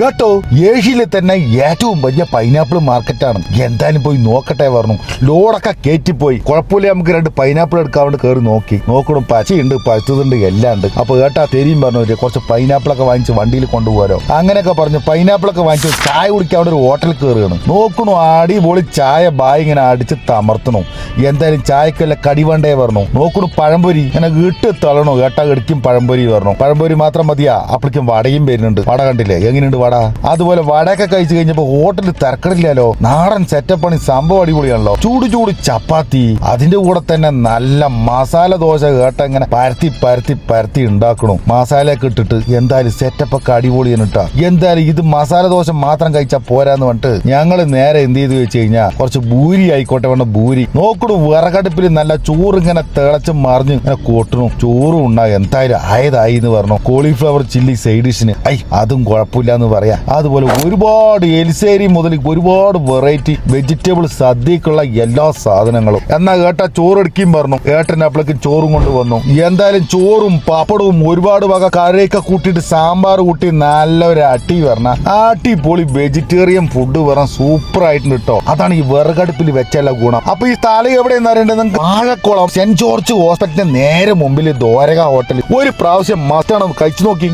കേട്ടോ ഏഷ്യയിലെ തന്നെ ഏറ്റവും വലിയ പൈനാപ്പിൾ മാർക്കറ്റാണ് എന്തായാലും പോയി നോക്കട്ടെ പറഞ്ഞു ലോഡൊക്കെ കയറ്റിപ്പോയി കുഴപ്പമില്ല നമുക്ക് രണ്ട് പൈനാപ്പിൾ എടുക്കാൻ വേണ്ടി കയറി നോക്കി. നോക്കണം പച്ചയുണ്ട് പഴുത്തതുണ്ട് എല്ലാം ഉണ്ട്. അപ്പൊ കേട്ടാ തെരിയും പറഞ്ഞു കുറച്ച് പൈനാപ്പിളൊക്കെ വാങ്ങിച്ച് വണ്ടിയിൽ കൊണ്ടുപോകാരോ അങ്ങനെയൊക്കെ പറഞ്ഞു പൈനാപ്പിളൊക്കെ വാങ്ങിച്ച് ചായ കുടിക്കാൻ ഒരു ഹോട്ടലിൽ കയറുകയാണ് നോക്കണു അടിപൊളി ചായ ബായ് ഇങ്ങനെ അടിച്ച് തമർത്തണു എന്തായാലും ചായക്കല്ല കടിവണ്ടേ പറഞ്ഞു നോക്കണു പഴംപൊരി. ഇങ്ങനെ ഇട്ട് തള്ളണു. കേട്ടാ കടിക്കും പഴംപൊരി പറഞ്ഞു പഴംപൊരി മാത്രം മതിയാ. അപ്പോഴേക്കും വടയും വരുന്നുണ്ട്. വട കണ്ടില്ലേ? എങ്ങനെയുണ്ട് വട. അതുപോലെ വടയൊക്കെ കഴിച്ചു കഴിഞ്ഞപ്പോ ഹോട്ടലിൽ തിരക്കടില്ലല്ലോ നാടൻ സെറ്റപ്പ് ആണ് സംഭവം അടിപൊളിയാണല്ലോ. ചൂട് ചൂട് ചപ്പാത്തി. അതിന്റെ കൂടെ തന്നെ നല്ല മസാല ദോശ കേട്ട ഇങ്ങനെ പരത്തി പരത്തി പരത്തി ഉണ്ടാക്കണു. മസാലയൊക്കെ ഇട്ടിട്ട് എന്തായാലും സെറ്റപ്പ് ഒക്കെ അടിപൊളിയാണ് കേട്ടോ എന്തായാലും ഇത് മസാല ദോശ മാത്രം കഴിച്ചാൽ പോരാന്ന് പറഞ്ഞിട്ട് ഞങ്ങൾ നേരെ എന്ത് ചെയ്തു വെച്ച് കഴിഞ്ഞാൽ കുറച്ച് ഭൂരി ആയിക്കോട്ടെ വേണ്ട ഭൂരി. നോക്കണു വിറകടുപ്പിൽ നല്ല ചോറ് ഇങ്ങനെ തിളച്ച് മറിഞ്ഞ് ഇങ്ങനെ കൂട്ടണു. ചോറും ഉണ്ടാകും എന്തായാലും ആയതായി എന്ന് പറഞ്ഞു. കോളിഫ്ലവർ ചില്ലി സൈഡിഷിന് ഡിഷിന്. ഐ അതും കുഴപ്പമില്ല എന്ന് പറയാം. അതുപോലെ ഒരുപാട് എലിശേരി മുതൽ ഒരുപാട് വെറൈറ്റി വെജിറ്റബിൾ സദ്യക്കുള്ള എല്ലാ സാധനങ്ങളും. എന്നാ ഏട്ട ചോറ് എടുക്കുകയും പറഞ്ഞു. ഏട്ടൻ അപ്പളേക്ക് ചോറും കൊണ്ട് വന്നു. എന്തായാലും ചോറും പപ്പടവും ഒരുപാട് വക കറിയൊക്കെ കൂട്ടിയിട്ട് സാമ്പാർ കൂട്ടി നല്ല ഒരു അട്ടി വരണ. അടിപൊളി വെജിറ്റേറിയൻ ഫുഡ് പറഞ്ഞ സൂപ്പർ ആയിട്ടുണ്ട് കേട്ടോ അതാണ് ഈ വിറകടുപ്പിൽ വെച്ചുള്ള ഗുണം. അപ്പൊ ഈ സ്ഥലം എവിടെയെന്ന് അറിയേണ്ടത് നിങ്ങൾക്ക്? ആഴക്കുളം സെന്റ് ജോർജ് ഹോസ്പിറ്റലിന്റെ നേരെ മുമ്പിൽ ദ്വാരക ഹോട്ടൽ ഒരു പ്രാവശ്യം മസ്റ്റാണ് കഴിച്ചു നോക്കി.